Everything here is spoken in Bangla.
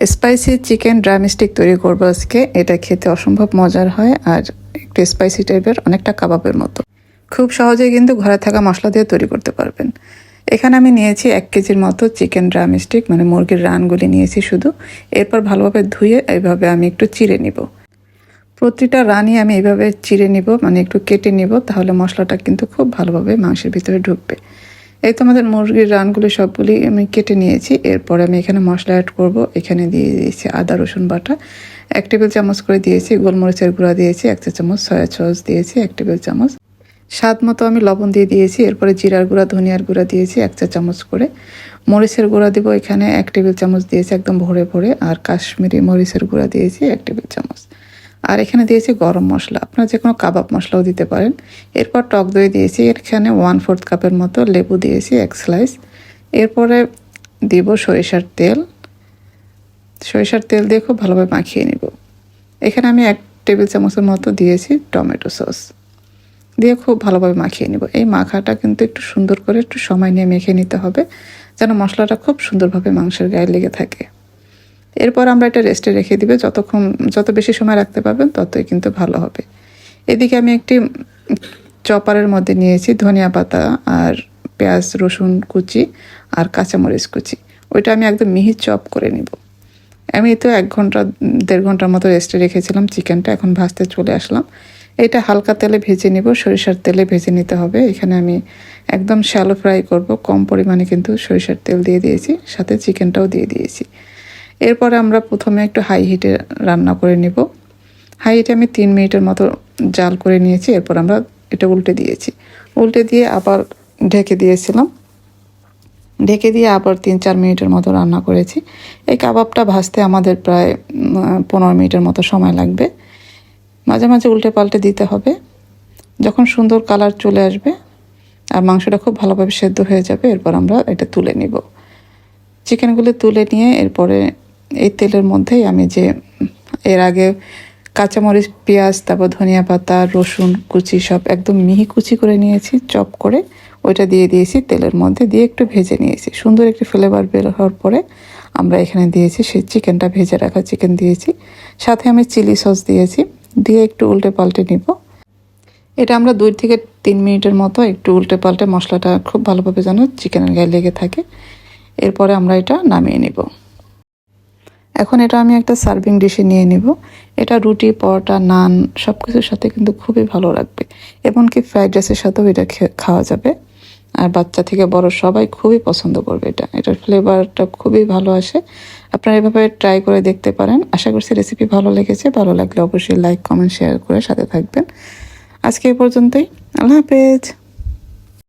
স্পাইসি চিকেন ড্রামস্টিক তৈরি করব আজকে। এটা খেতে অসম্ভব মজার হয় আর একটু স্পাইসি টাইপের অনেকটা কাবাবের মতো। খুব সহজেই কিন্তু ঘরে থাকা মশলা দিয়ে তৈরি করতে পারবেন। এখানে আমি নিয়েছি এক কেজির মতো চিকেন ড্রামস্টিক মানে মুরগির রানগুলি নিয়েছি শুধু। এরপর ভালোভাবে ধুয়ে এইভাবে আমি একটু চিড়ে নিব। প্রতিটা রানই আমি এইভাবে চিড়ে নিব মানে একটু কেটে নিব, তাহলে মশলাটা কিন্তু খুব ভালোভাবে মাংসের ভিতরে ঢুকবে। এই তো আমাদের মুরগির রানগুলি সবগুলি আমি কেটে নিয়েছি। এরপরে আমি এখানে মশলা অ্যাড করব। এখানে দিয়ে দিয়েছি আদা, রসুন বাটা। এক টেবিল চামচ করে দিয়েছি গোলমরিচের গুঁড়া দিয়েছি, এক চা চামচ সয়া সস দিয়েছি, এক টেবিল চামচ। স্বাদ মতো আমি লবণ দিয়ে দিয়েছি। এরপরে জিরার গুঁড়া, ধনিয়ার গুঁড়া দিয়েছি, এক চা চামচ করে। মরিচের গুঁড়া দিব এখানে এক টেবিল চামচ দিয়েছি, একদম ভরে ভরে। আর কাশ্মীরি মরিচের গুঁড়া দিয়েছি, এক টেবিল চামচ। আর এখানে দিয়েছি গরম মশলা। আপনারা যে কোনো কাবাব মশলাও দিতে পারেন। এরপর টক দই দিয়েছি, এখানে ওয়ান ফোর্থ কাপের মতো লেবু দিয়েছি, এক স্লাইস এরপরে দিব সরিষার তেল। সরিষার তেল দিয়ে খুব ভালোভাবে মাখিয়ে নিব। এখানে আমি এক টেবিল চামচের মতো দিয়েছি টমেটো সস। দিয়ে খুব ভালোভাবে মাখিয়ে নিব। এই মাখাটা কিন্তু একটু সুন্দর করে একটু সময় নিয়ে মেখে নিতে হবে, যেন মশলাটা খুব সুন্দরভাবে মাংসের গায়ে লেগে থাকে। এরপর আমরা এটা রেস্টে রেখে দিবে। যতক্ষণ, যত বেশি সময় রাখতে পারবেন, ততই কিন্তু ভালো হবে। এদিকে আমি একটি চপারের মধ্যে নিয়েছি ধনিয়া পাতা আর পেঁয়াজ, রসুন কুচি আর কাঁচামরিচ কুচি। ওইটা আমি একদম মিহি চপ করে নিব। আমি তো এক ঘণ্টা, দেড় ঘণ্টার মতো রেস্টে রেখেছিলাম চিকেনটা, এখন ভাজতে চলে আসলাম। এটা হালকা তেলে ভেজে নিব, সরিষার তেলে ভেজে নিতে হবে। এখানে আমি একদম শ্যালো ফ্রাই করব, কম পরিমাণে কিন্তু সরিষার তেল দিয়ে দিয়েছি, সাথে চিকেনটাও দিয়ে দিয়েছি। এরপরে আমরা প্রথমে একটু হাই হিটে রান্না করে নিব। হাই হিটে আমি তিন মিনিটের মতো জাল করে নিয়েছি, এরপর আমরা এটা উল্টে দিয়েছি। উল্টে দিয়ে আবার ঢেকে দিয়েছিলাম। ঢেকে দিয়ে আবার তিন চার মিনিটের মতো রান্না করেছি। এই কাবাবটা ভাজতে আমাদের প্রায় পনেরো মিনিটের মতো সময় লাগবে। মাঝে মাঝে উল্টে পাল্টে দিতে হবে। যখন সুন্দর কালার চলে আসবে আর মাংসটা খুব ভালোভাবে সেদ্ধ হয়ে যাবে, এরপর আমরা এটা তুলে নিব। চিকেনগুলো তুলে নিয়ে এরপরে এই তেলের মধ্যেই আমি যে, এর আগে কাঁচামরিচ, পেঁয়াজ, তারপর ধনিয়া পাতা, রসুন, কুচি সব একদম মিহি কুচি করে নিয়েছি, চপ করে ওইটা দিয়ে দিয়েছি, তেলের মধ্যে দিয়ে একটু ভেজে নিয়েছি। সুন্দর একটি ফ্লেভার বের হওয়ার পরে আমরা এখানে দিয়েছি সেই চিকেনটা ভেজে রাখা চিকেন দিয়েছি। সাথে আমি চিলি সস দিয়েছি, দিয়ে একটু উল্টে পাল্টে নিব। এটা আমরা দুই থেকে তিন মিনিটের মতো একটু উল্টে পাল্টে মশলাটা খুব ভালোভাবে যেন চিকেনের গায়ে লেগে থাকে। এরপরে আমরা এটা নামিয়ে নিব। এখন এটা আমি একটা সার্ভিং ডিশে নিয়ে নিব। এটা রুটি, পরোটা, নান সব কিছুর সাথে কিন্তু খুবই ভালো লাগবে। এমনকি ফ্রাইড রাইসের সাথেও এটা খাওয়া যাবে। আর বাচ্চা থেকে বড় সবাই খুবই পছন্দ করবে এটা। এটার ফ্লেভারটা খুবই ভালো আসে। আপনারা এভাবে ট্রাই করে দেখতে পারেন। আশা করছি রেসিপি ভালো লেগেছে। ভালো লাগলে অবশ্যই লাইক কমেন্ট শেয়ার করে সাথে থাকবেন। আজকে এই পর্যন্তই। আল্লাহ হাফেজ।